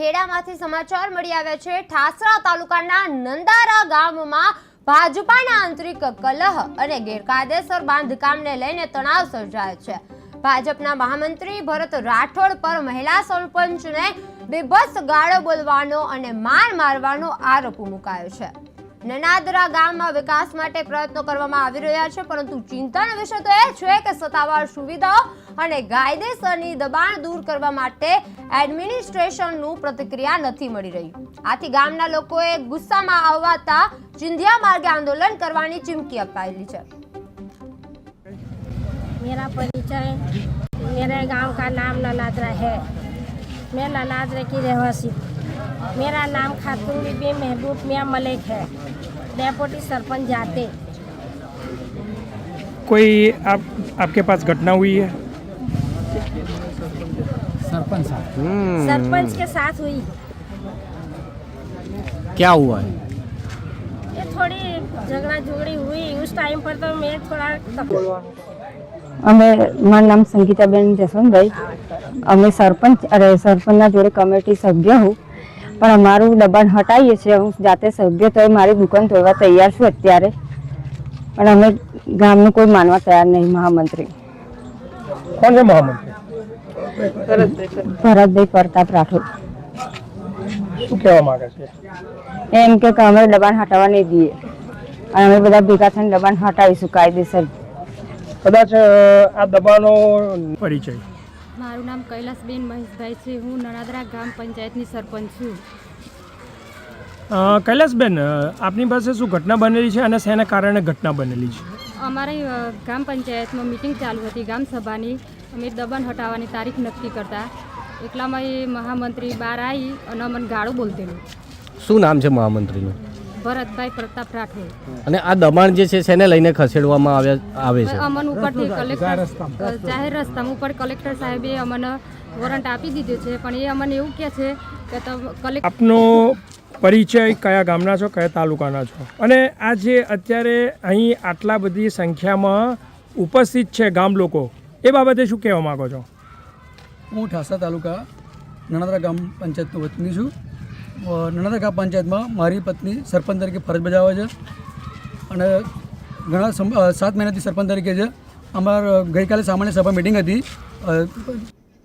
ખેડામાંથી સમાચાર મળી આવ્યા છે. ઠાસરા તાલુકાના નંદારા ગામમાં ભાજપાના આંતરિક કલહ અને ગેરકાયદેસર બાંધકામને લઈને તણાવ સર્જાયો છે. ભાજપના મહામંત્રી ભરત રાઠોડ પર મહિલા સરપંચને બેબસ ગાળો બોલવાનો અને માર મારવાનો આરોપ મુકાયો છે. નનાદરા ગામમાં વિકાસ માટે પ્રયત્નો કરવામાં આવી રહ્યા છે, પરંતુ ચિંતાનો વિષય તો એ છે કે સત્તાવાર સુવિધાઓ અને કાયદેસરની દબાણ દૂર કરવા માટે એડમિનિસ્ટ્રેશનનું પ્રતિક્રિયા નથી મળી રહ્યું. આથી ગામના લોકોએ ગુસ્સામાં આવવાતા ચિંધિયા માર્ગે આંદોલન કરવાની ચીમકી અપાયેલી છે. મેરા પરિચય મેરા ગાંવ કા નામ નનાદરા હે મેં નનાદરા કી રહેવાસી मेरा नाम खातून बीबी महबूब मियाँ मलिक है डेपुटी सरपंच जाते कोई आप आपके पास घटना हुई है सरपंच साहब सरपंच के साथ हुई क्या हुआ है ये थोड़ी झगड़ा झुगड़ी हुई उस टाइम पर तो मैं थोड़ा तक- અમે મારું નામ સંગીતાબેન જસવંતભાઈ અમે સરપંચ અરે સરપંચના જોડે કમિટી સભ્ય હું પણ અમારું દબાણ હટાવીએ છીએ. હું જાતે સભ્ય તો મારી દુકાન તોડવા તૈયાર છું અત્યારે. પણ અમે ગામનું કોઈ માનવા તૈયાર નહીં મહામંત્રી. કોણ છે મહામંત્રી? ભરતભાઈ પ્રતાપ રાઠોડ એમ કે અમે દબાણ હટાવવા નહીં દઈએ. અને અમે બધા ભેગા થઈને દબાણ હટાવીશું કાયદેસર. કદાચ આ દબાણો પરિચય. મારું નામ કૈલાસબેન મહેશભાઈ છે. હું નણાદરા ગ્રામ પંચાયતની સરપંચ છું. કૈલાસબેન આપની પાસે શું ઘટના બનેલી છે અને શેના કારણે ઘટના બનેલી છે? અમારી ગ્રામ પંચાયતમાં મિટિંગ ચાલુ હતી ગ્રામ સભાની. અમે દબાણ હટાવવાની તારીખ નક્કી કરતા. એટલામાં એ મહામંત્રી બહાર આવી અને અમને ગાળો બોલતેલું. શું નામ છે મહામંત્રીનું? ભરતભાઈ પ્રતાપ રાઠોડ. અને આ દબાણ જે છે એને લઈને ખસેડવામાં આવ્યા આવે છે. અમન ઉપરથી કલેક્ટર જાહેર રસ્તા ઉપર. કલેક્ટર સાહેબે અમને વોરંટ આપી દીધું છે પણ એ અમને એવું કહે છે કે તમે કલેક્ટર આપનો પરિચય કયા ગામના છો કયા તાલુકાના છો? અને આ જે અત્યારે અહીં આટલા બધી સંખ્યામાં ઉપસ્થિત છે ગામ લોકો એ બાબતે શું કહેવા માંગો છો? હું ઠાસા તાલુકા નણાદરા ગામ પંચાયતનો વતની છું. અ, પંચાયતમાં મારી પત્ની સરપંચ તરીકે ફરજ બજાવે છે અને ઘણા સાત મહિનાથી સરપંચ તરીકે છે. અમાર ગઈકાલે સામાન્ય સભા મિટિંગ હતી.